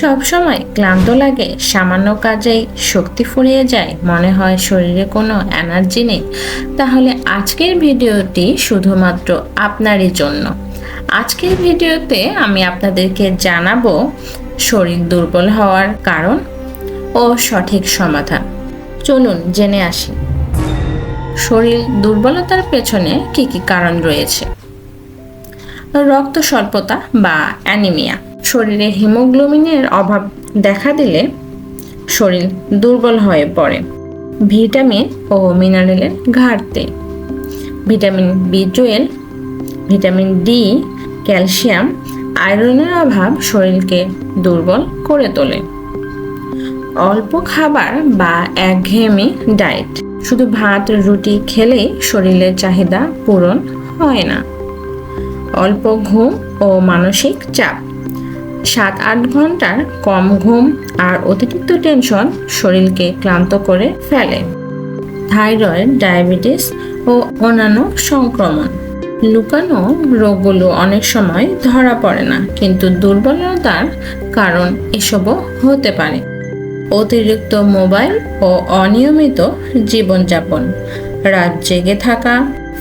সব সময় ক্লান্ত লাগে, সামান্য কাজেই শক্তি ফুরিয়ে যায়, মনে হয় শরীরে কোনো এনার্জি নেই। তাহলে আজকের ভিডিওটি শুধুমাত্র আপনারই জন্য। আজকের ভিডিওতে আমি আপনাদেরকে জানাব শরীর দুর্বল হওয়ার কারণ ও সঠিক সমাধান। চলুন জেনে আসি। শরীর দুর্বলতার পেছনে কি কি কারণ রয়েছে? রক্ত স্বল্পতা বা অ্যানিমিয়া। শরীরে হিমোগ্লোবিনের অভাব দেখা দিলে শরীর দুর্বল হয়ে পড়ে। ভিটামিন ও মিনারেলের ঘাটতি। Vitamin B twelve, vitamin D, calcium, আয়রনের অভাব শরীরকে দুর্বল করে তোলে। অল্প খাবার বা একঘেয়েমি ডায়েট। শুধু ভাত, রুটি খেলেই শরীরের চাহিদা পূরণ হয় না। অল্প ঘুম ও মানসিক চাপ। সাত আট ঘণ্টার কম ঘুম আর অতিরিক্ত টেনশন শরীরকে ক্লান্ত করে ফেলে। থাইরয়েড, ডায়াবেটিস ও অন্যান্য সংক্রমণ। লুকানো রোগগুলো অনেক সময় ধরা পড়ে না, কিন্তু দুর্বলতার কারণ এসবও হতে পারে। অতিরিক্ত মোবাইল ও অনিয়মিত জীবনযাপন, রাত জেগে থাকা,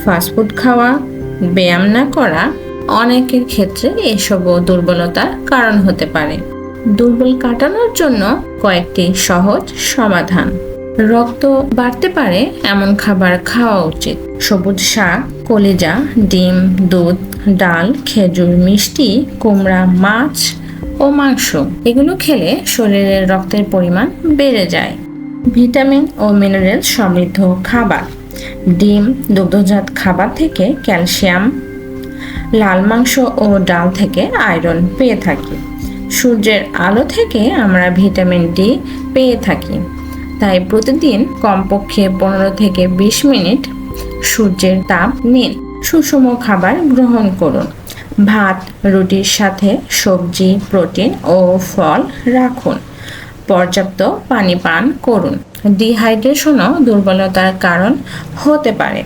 ফাস্টফুড খাওয়া, ব্যায়াম না করা অনেকের ক্ষেত্রে এসবও দুর্বলতার কারণ হতে পারে। দুর্বল কাটানোর জন্য কয়েকটি সহজ সমাধান। রক্ত বাড়তে পারে এমন খাবার খাওয়া উচিত। সবুজ শাক, কলিজা, ডিম, দুধ, ডাল, খেজুর, মিষ্টি, কুমড়া, মাছ ও মাংস এগুলো খেলে শরীরের রক্তের পরিমাণ বেড়ে যায়। ভিটামিন ও মিনারেল সমৃদ্ধ খাবার। ডিম, দুগ্ধজাত খাবার থেকে ক্যালসিয়াম লাল মাংস ও ডাল থেকে আয়রন পেয়ে থাকি। সূর্যের আলো থেকে আমরা ভিটামিন ডি পেয়ে থাকি। তাই প্রতিদিন কমপক্ষে পনেরো থেকে বিশ মিনিট সূর্যের তাপ নিন। সুষম খাবার গ্রহণ করুন। ভাত, রুটির সাথে সবজি, প্রোটিন ও ফল রাখুন। পর্যাপ্ত পানি পান করুন। ডিহাইড্রেশনও দুর্বলতার কারণ হতে পারে।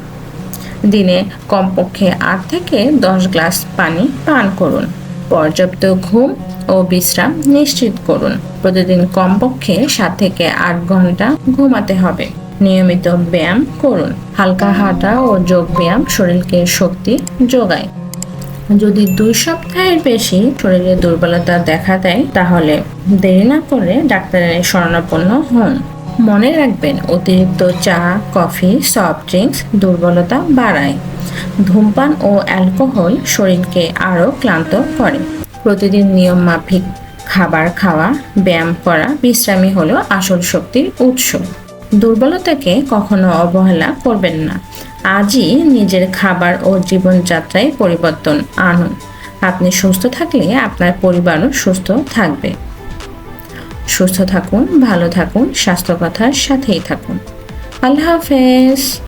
দিনে কমপক্ষে আট থেকে দশ গ্লাস পানি পান করুন। পর্যাপ্ত ঘুম ও বিশ্রাম নিশ্চিত করুন। প্রতিদিন কমপক্ষে সাত থেকে আট ঘণ্টা ঘুমাতে হবে। নিয়মিত ব্যায়াম করুন। হালকা হাঁটা ও যোগ ব্যায়াম শরীরকে শক্তি যোগায়। যদি দুই সপ্তাহের বেশি শরীরে দুর্বলতা দেখা দেয়, তাহলে দেরি না করে ডাক্তারের শরণাপন্ন হন। মনে রাখবেন, অতিরিক্ত চা, কফি সফট ড্রিঙ্কস দুর্বলতা বাড়ায়। ধূমপান ও অ্যালকোহল শরীরকে আরও ক্লান্ত করে। প্রতিদিন নিয়ম মাফিক খাবার খাওয়া, ব্যায়াম করা, বিশ্রামই হলো আসল শক্তির উৎস। দুর্বলতাকে কখনো অবহেলা করবেন না। আজই নিজের খাবার ও জীবনযাত্রায় পরিবর্তন আনুন। আপনি সুস্থ থাকলে আপনার পরিবারও সুস্থ থাকবে। সুস্থ থাকুন ভালো থাকুন স্বাস্থ্য কথার সাথেই থাকুন। আল্লাহ হাফেজ।